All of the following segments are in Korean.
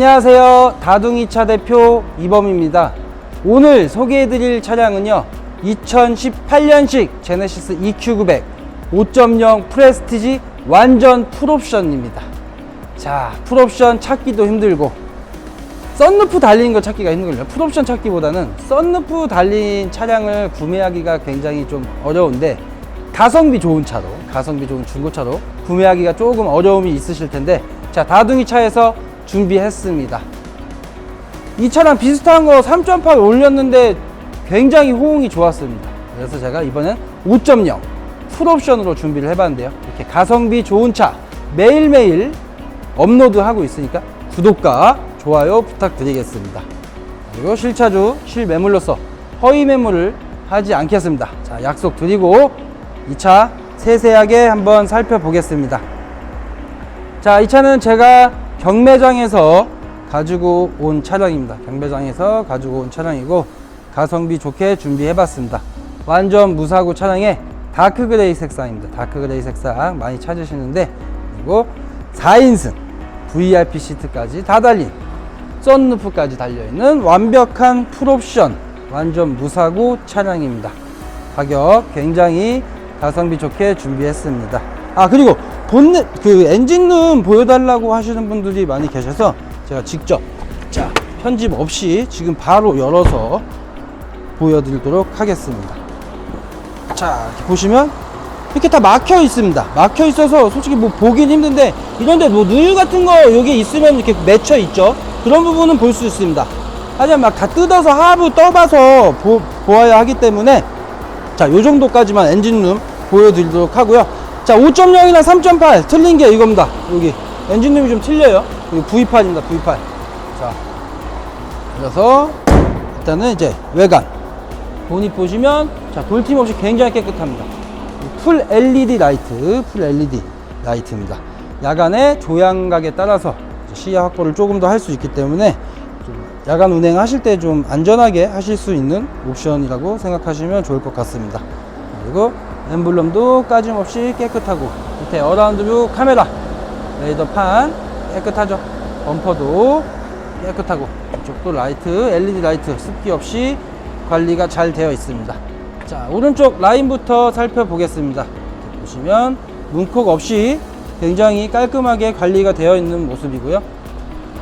안녕하세요. 다둥이차 대표 이범입니다. 오늘 소개해드릴 차량은요. 2018년식 제네시스 EQ900 5.0 프레스티지 완전 풀옵션입니다. 자, 풀옵션 찾기도 힘들고 썬루프 달린 거 찾기가 힘들거든요. 풀옵션 찾기보다는 썬루프 달린 차량을 구매하기가 굉장히 좀 어려운데 가성비 좋은 차로, 가성비 좋은 중고차로 구매하기가 조금 어려움이 있으실 텐데 자, 다둥이 차에서 준비했습니다. 이 차랑 비슷한 거 3.8 올렸는데 굉장히 호응이 좋았습니다. 그래서 제가 이번엔 5.0 풀옵션으로 준비를 해봤는데요. 이렇게 가성비 좋은 차 매일매일 업로드하고 있으니까 구독과 좋아요 부탁드리겠습니다. 그리고 실차주, 실매물로서 허위 매물을 하지 않겠습니다. 자, 약속 드리고 이 차 세세하게 한번 살펴보겠습니다. 자, 이 차는 제가 경매장에서 가지고 온 차량입니다. 경매장에서 가지고 온 차량이고 가성비 좋게 준비해 봤습니다. 완전 무사고 차량에 다크 그레이 색상입니다. 다크 그레이 색상 많이 찾으시는데 그리고 4인승 VIP 시트까지 다 달린 썬루프까지 달려있는 완벽한 풀옵션 완전 무사고 차량입니다. 가격 굉장히 가성비 좋게 준비했습니다. 아 그리고 본넷 그 엔진룸 보여달라고 하시는 분들이 많이 계셔서 제가 직접 자 편집 없이 지금 바로 열어서 보여드리도록 하겠습니다. 자 이렇게 보시면 이렇게 다 막혀 있습니다. 막혀 있어서 솔직히 뭐 보긴 힘든데 이런데 뭐 누유 같은 거 여기 있으면 이렇게 맺혀 있죠. 그런 부분은 볼 수 있습니다. 하지만 막 다 뜯어서 하부 떠봐서 보, 보아야 하기 때문에 자, 요 정도까지만 엔진룸 보여드리도록 하고요. 자, 5.0이나 3.8 틀린 게 이겁니다. 여기 엔진룸이 좀 틀려요. 여기 V8입니다. V8. 자, 그래서 일단은 이제 외관 본닛 보시면 자, 돌팀 없이 굉장히 깨끗합니다. 풀 LED 라이트, 풀 LED 라이트입니다. 야간에 조향각에 따라서 시야 확보를 조금 더 할 수 있기 때문에 좀 야간 운행하실 때 좀 안전하게 하실 수 있는 옵션이라고 생각하시면 좋을 것 같습니다. 그리고 엠블럼도 까짐없이 깨끗하고 밑에 어라운드 뷰 카메라 레이더 판 깨끗하죠. 범퍼도 깨끗하고 이쪽도 라이트 LED 라이트 습기 없이 관리가 잘 되어 있습니다. 자 오른쪽 라인부터 살펴보겠습니다. 보시면 문콕 없이 굉장히 깔끔하게 관리가 되어 있는 모습이고요.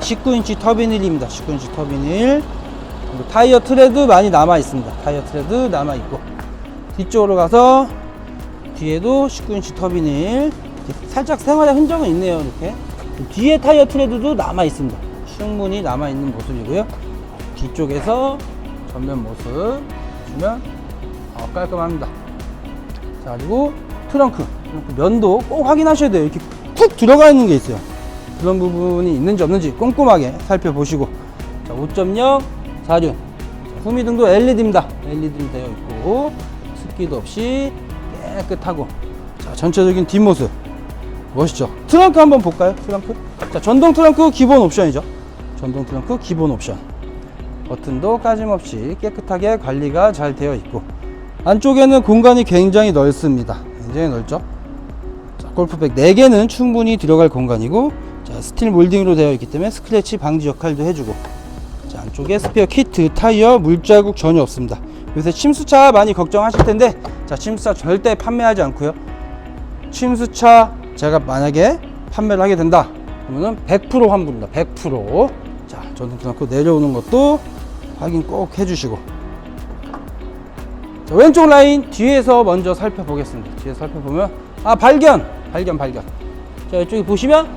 19인치 터빈휠입니다. 19인치 터빈휠. 타이어 트레드 많이 남아 있습니다. 타이어 트레드 남아 있고 뒤쪽으로 가서 뒤에도 19인치 터빈휠. 이렇게 살짝 생활의 흔적은 있네요. 이렇게 뒤에 타이어 트레드도 남아 있습니다. 충분히 남아 있는 모습이고요. 뒤쪽에서 전면 모습 보시면 어, 깔끔합니다. 자 그리고 트렁크, 면도 꼭 확인하셔야 돼요. 이렇게 푹 들어가 있는 게 있어요. 그런 부분이 있는지 없는지 꼼꼼하게 살펴보시고 자 5.0 4륜 후미등도 LED입니다. LED 되어 있고 습기도 없이 깨끗하고 자 전체적인 뒷모습 멋있죠. 트렁크 한번 볼까요? 트렁크 자 전동 트렁크 기본 옵션이죠. 전동 트렁크 기본 옵션 버튼도 까짐없이 깨끗하게 관리가 잘 되어 있고 안쪽에는 공간이 굉장히 넓습니다. 굉장히 넓죠. 자, 골프백 4개는 충분히 들어갈 공간이고 자, 스틸 몰딩으로 되어 있기 때문에 스크래치 방지 역할도 해주고 자, 안쪽에 스페어 키트, 타이어, 물자국 전혀 없습니다. 요새 침수차 많이 걱정하실 텐데 자, 침수차 절대 판매하지 않고요. 침수차 제가 만약에 판매를 하게 된다 그러면은 100% 환불입니다. 100%. 자, 전동 트렁크 내려오는 것도 확인 꼭 해주시고 자, 왼쪽 라인 뒤에서 먼저 살펴보겠습니다. 뒤에서 살펴보면 아 발견, 발견, 발견. 자 이쪽에 보시면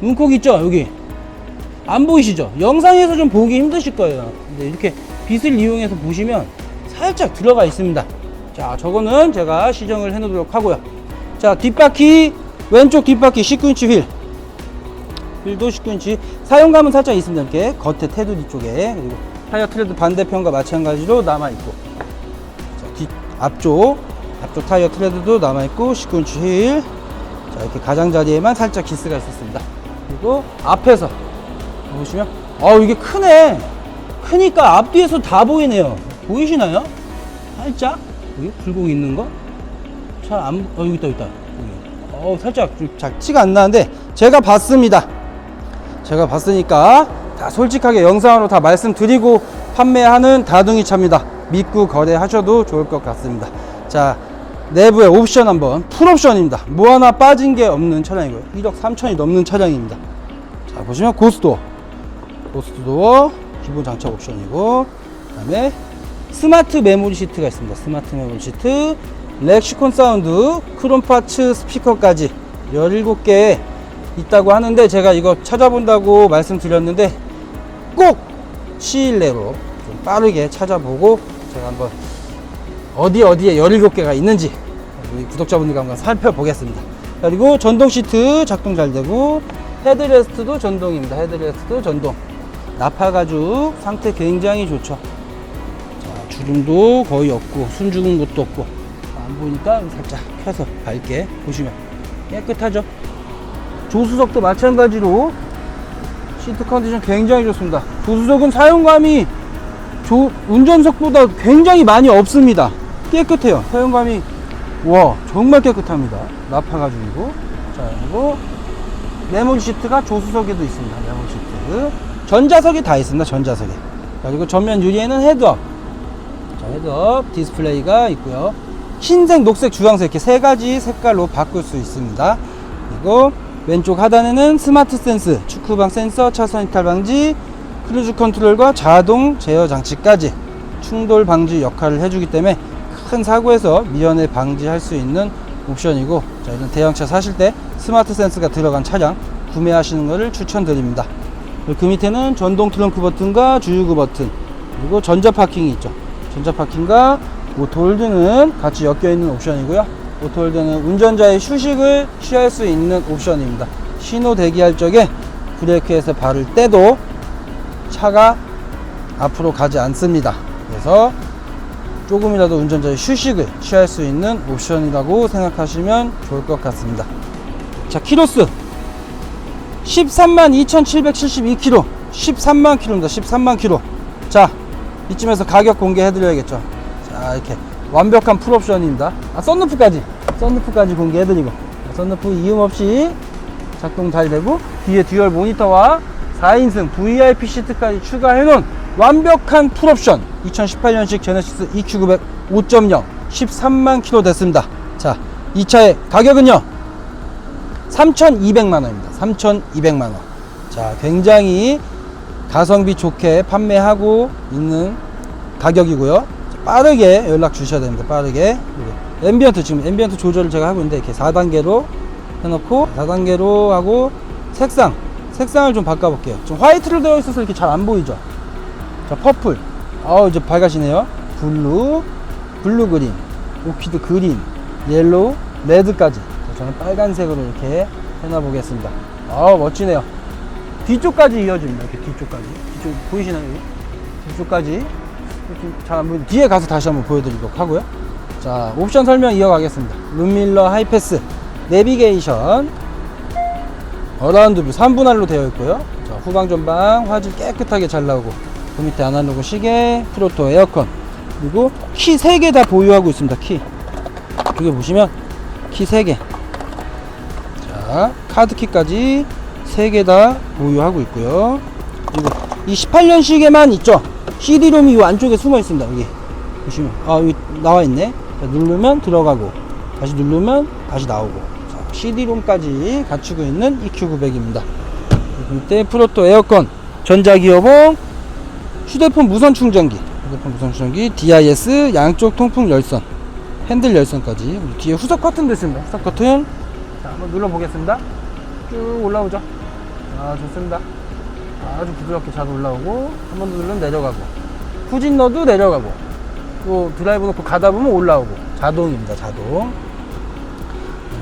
문콕 있죠, 여기 안 보이시죠? 영상에서 좀 보기 힘드실 거예요. 근데 이렇게 빛을 이용해서 보시면 살짝 들어가 있습니다. 자, 저거는 제가 시정을 해 놓도록 하고요. 자, 뒷바퀴 왼쪽 뒷바퀴 19인치 휠. 휠도 19인치 사용감은 살짝 있습니다. 이렇게 겉에 테두리 쪽에 그리고 타이어 트레드 반대편과 마찬가지로 남아 있고 자, 뒤 앞쪽 앞쪽 타이어 트레드도 남아 있고 19인치 휠. 자, 이렇게 가장자리에만 살짝 기스가 있었습니다. 그리고 앞에서 보시면 어 이게 크네. 크니까 앞뒤에서 다 보이네요. 보이시나요? 살짝 여기 굴곡 있는 거. 잘 안, 어, 여기 있다, 여기 있다. 어, 살짝 좀 작지가 안 나는데, 제가 봤습니다. 제가 봤으니까 다 솔직하게 영상으로 다 말씀드리고 판매하는 다둥이 차입니다. 믿고 거래하셔도 좋을 것 같습니다. 자, 내부의 옵션 한번 풀옵션입니다. 뭐 하나 빠진 게 없는 차량이고요. 1억 3천이 넘는 차량입니다. 자, 보시면 고스도어. 고스도어 기본 장착 옵션이고 그 다음에 스마트 메모리 시트가 있습니다. 스마트 메모리 시트, 렉시콘 사운드, 크롬 파츠 스피커까지 17개 있다고 하는데 제가 이거 찾아본다고 말씀드렸는데 꼭 시일 내로 좀 빠르게 찾아보고 제가 한번 어디 어디에 17개가 있는지 우리 구독자분들과 한번 살펴보겠습니다. 그리고 전동 시트 작동 잘 되고 헤드레스트도 전동입니다. 헤드레스트도 전동. 나파 가죽 상태 굉장히 좋죠. 자, 주름도 거의 없고 순 죽은 것도 없고 안 보니까 살짝 펴서 밝게 보시면 깨끗하죠. 조수석도 마찬가지로 시트 컨디션 굉장히 좋습니다. 조수석은 사용감이 조- 운전석보다 굉장히 많이 없습니다. 깨끗해요. 사용감이 와 정말 깨끗합니다. 나파 가죽이고 자 그리고 메모리 시트가 조수석에도 있습니다. 메모리 시트 전자석이 다 있습니다. 전자석에 자, 그리고 전면 유리에는 헤드업 자, 헤드업 디스플레이가 있고요. 흰색, 녹색, 주황색 이렇게 세 가지 색깔로 바꿀 수 있습니다. 그리고 왼쪽 하단에는 스마트 센스, 축구방 센서, 차선 이탈 방지, 크루즈 컨트롤과 자동 제어 장치까지 충돌 방지 역할을 해주기 때문에 큰 사고에서 미연에 방지할 수 있는 옵션이고 자, 이런 대형차 사실 때 스마트 센스가 들어간 차량 구매하시는 것을 추천드립니다. 그리고 그 밑에는 전동 트렁크 버튼과 주유구 버튼 그리고 전자 파킹이 있죠. 전자 파킹과 오토홀드는 같이 엮여 있는 옵션이고요. 오토홀드는 운전자의 휴식을 취할 수 있는 옵션입니다. 신호 대기할 적에 브레이크에서 발을 떼도 차가 앞으로 가지 않습니다. 그래서 조금이라도 운전자의 휴식을 취할 수 있는 옵션이라고 생각하시면 좋을 것 같습니다. 자, 키로수 13만 2,772km. 13만 킬로입니다. 13만 킬로. 자, 이쯤에서 가격 공개해드려야겠죠. 자, 이렇게 완벽한 풀옵션입니다. 아, 썬루프까지. 썬루프까지 공개해드리고. 썬루프 이음 없이 작동 잘 되고, 뒤에 듀얼 모니터와 4인승 VIP 시트까지 추가해놓은 완벽한 풀옵션. 2018년식 제네시스 EQ900 5.0 13만 킬로 됐습니다. 자, 이 차의 가격은요. 3,200만 원입니다. 3,200만 원. 자, 굉장히 가성비 좋게 판매하고 있는 가격이고요. 자, 빠르게 연락 주셔야 됩니다. 빠르게. 앰비언트 지금 앰비언트 조절을 제가 하고 있는데 이렇게 4단계로 해놓고 4단계로 하고 색상 색상을 좀 바꿔볼게요. 지금 화이트로 되어 있어서 이렇게 잘 안 보이죠. 자, 퍼플. 어 이제 밝아지네요. 블루, 블루 그린, 오키드 그린, 옐로우, 레드까지. 자, 저는 빨간색으로 이렇게 해놔보겠습니다. 아 멋지네요. 뒤쪽까지 이어집니다. 이렇게 뒤쪽까지. 뒤쪽 보이시나요? 뒤쪽까지. 잘안 보이는데 뒤에 가서 다시 한번 보여드리도록 하고요. 자, 옵션 설명 이어가겠습니다. 룸밀러 하이패스, 내비게이션, 어라운드 뷰 3분할로 되어 있고요. 자, 후방 전방 화질 깨끗하게 잘 나오고 그 밑에 아날로그 시계, 프로토 에어컨 그리고 키 3개 다 보유하고 있습니다. 키 여기 보시면 키 3개 자 카드키까지 3개 다 보유하고 있고요. 그리고 이 18년식에만 있죠. CD롬이 이 안쪽에 숨어 있습니다. 여기 보시면 아 여기 나와 있네. 자, 누르면 들어가고 다시 누르면 다시 나오고 자, CD롬까지 갖추고 있는 EQ900입니다. 밑에 프로토 에어컨, 전자기어봉, 휴대폰 무선 충전기, 휴대폰 무선 충전기, DIS 양쪽 통풍 열선, 핸들 열선까지 뒤에 후석 커튼도 있습니다. 후석 커튼 자 한번 눌러 보겠습니다. 쭉 올라오죠. 아 좋습니다. 아주 부드럽게 잘 올라오고 한 번 더 누르면 내려가고 후진 넣어도 내려가고 또 드라이브 놓고 가다 보면 올라오고 자동입니다. 자동.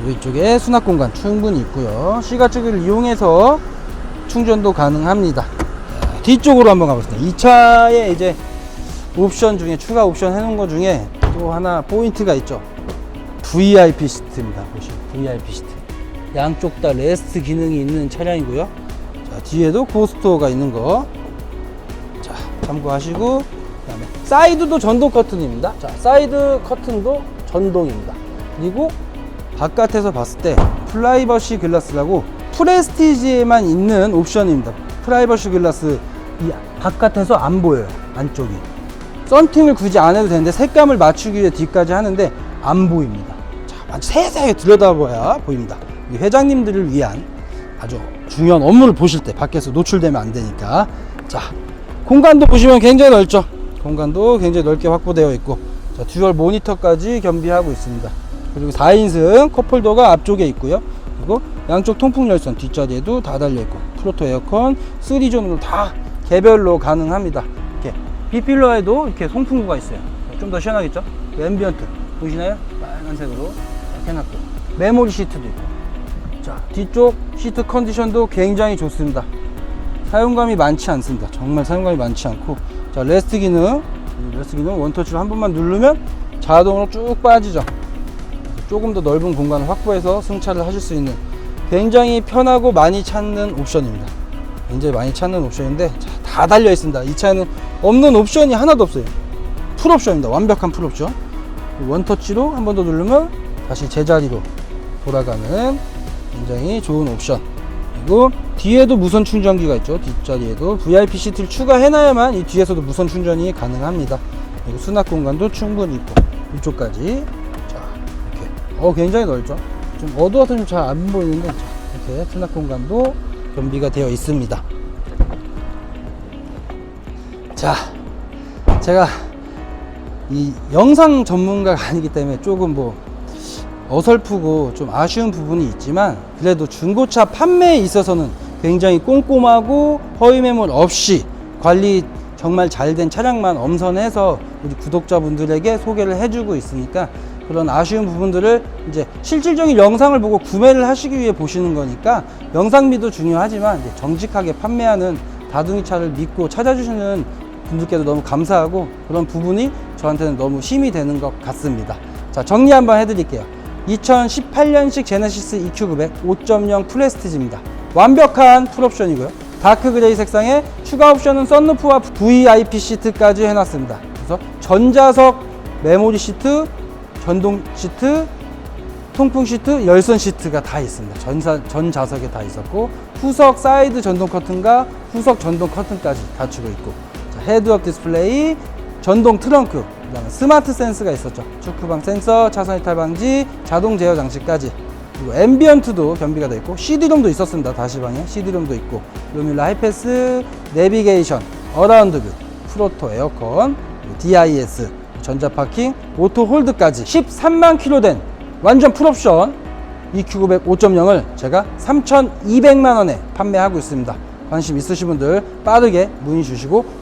위쪽에 수납 공간 충분히 있고요. 시가축을 이용해서 충전도 가능합니다. 자, 뒤쪽으로 한번 가보겠습니다. 이 차에 이제 옵션 중에 추가 옵션 해놓은 것 중에 또 하나 포인트가 있죠. VIP 시트입니다. 보시면 VIP 시트. 양쪽 다 레스트 기능이 있는 차량이고요. 자, 뒤에도 고스토어가 있는 거. 자, 참고하시고 그다음에 사이드도 전동 커튼입니다. 자, 사이드 커튼도 전동입니다. 그리고 바깥에서 봤을 때 프라이버시 글라스라고 프레스티지에만 있는 옵션입니다. 프라이버시 글라스 이 바깥에서 안 보여요 안쪽이 썬팅을 굳이 안 해도 되는데 색감을 맞추기 위해 뒤까지 하는데 안 보입니다 자 아주 세세하게 들여다봐야 보입니다 이 회장님들을 위한 아주 중요한 업무를 보실 때 밖에서 노출되면 안 되니까. 자 공간도 보시면 굉장히 넓죠? 공간도 굉장히 넓게 확보되어 있고 자 듀얼 모니터까지 겸비하고 있습니다. 그리고 4인승 컵홀더가 앞쪽에 있고요. 그리고 양쪽 통풍 열선 뒷자리에도 다 달려 있고 프로토 에어컨 3존으로 다 개별로 가능합니다. 이렇게 B필러에도 이렇게 송풍구가 있어요. 좀 더 시원하겠죠? 앰비언트 보이시나요? 빨간색으로 이렇게 해놨고 메모리 시트도 있고 자 뒤쪽 시트 컨디션도 굉장히 좋습니다. 사용감이 많지 않습니다. 정말 사용감이 많지 않고. 자 레스트 기능. 이 레스트 기능 원터치로 한 번만 누르면 자동으로 쭉 빠지죠. 조금 더 넓은 공간을 확보해서 승차를 하실 수 있는 굉장히 편하고 많이 찾는 옵션입니다. 굉장히 많이 찾는 옵션인데 자, 다 달려 있습니다. 이 차에는 없는 옵션이 하나도 없어요. 풀 옵션입니다. 완벽한 풀 옵션. 원터치로 한 번 더 누르면 다시 제자리로 돌아가는 굉장히 좋은 옵션. 그리고 뒤에도 무선 충전기가 있죠. 뒷자리에도 VIP 시트를 추가해놔야만 이 뒤에서도 무선 충전이 가능합니다. 그리고 수납 공간도 충분히 있고 이쪽까지 자 이렇게. 어 굉장히 넓죠? 좀 어두워서 좀 잘 안 보이는데 자, 이렇게 수납 공간도 겸비가 되어 있습니다. 자 제가 이 영상 전문가가 아니기 때문에 조금 뭐 어설프고 좀 아쉬운 부분이 있지만 그래도 중고차 판매에 있어서는 굉장히 꼼꼼하고 허위 매물 없이 관리 정말 잘 된 차량만 엄선해서 우리 구독자분들에게 소개를 해주고 있으니까 그런 아쉬운 부분들을 이제 실질적인 영상을 보고 구매를 하시기 위해 보시는 거니까 영상미도 중요하지만 정직하게 판매하는 다둥이 차를 믿고 찾아주시는 분들께도 너무 감사하고 그런 부분이 저한테는 너무 힘이 되는 것 같습니다. 자, 정리 한번 해드릴게요. 2018년식 제네시스 EQ900 5.0 프레스티지입니다. 완벽한 풀옵션이고요. 다크 그레이 색상에 추가 옵션은 썬루프와 VIP 시트까지 해놨습니다. 그래서 전자석 메모리 시트, 전동 시트, 통풍 시트, 열선 시트가 다 있습니다. 전사, 전 좌석에 다 있었고 후석 사이드 전동 커튼과 후석 전동 커튼까지 갖추고 있고 자, 헤드업 디스플레이, 전동 트렁크, 그다음에 스마트 센스가 있었죠. 축구방 센서, 차선 이탈 방지, 자동 제어 장치까지 그리고 앰비언트도 겸비가 되어 있고 CD롬도 있었습니다. 다시방에 CD롬도 있고 루밀라 하이패스, 내비게이션, 어라운드 뷰, 프로토 에어컨, DIS, 전자 파킹, 오토 홀드까지 13만 킬로 된 완전 풀옵션 EQ900 5.0을 제가 3,200만 원에 판매하고 있습니다. 관심 있으신 분들 빠르게 문의 주시고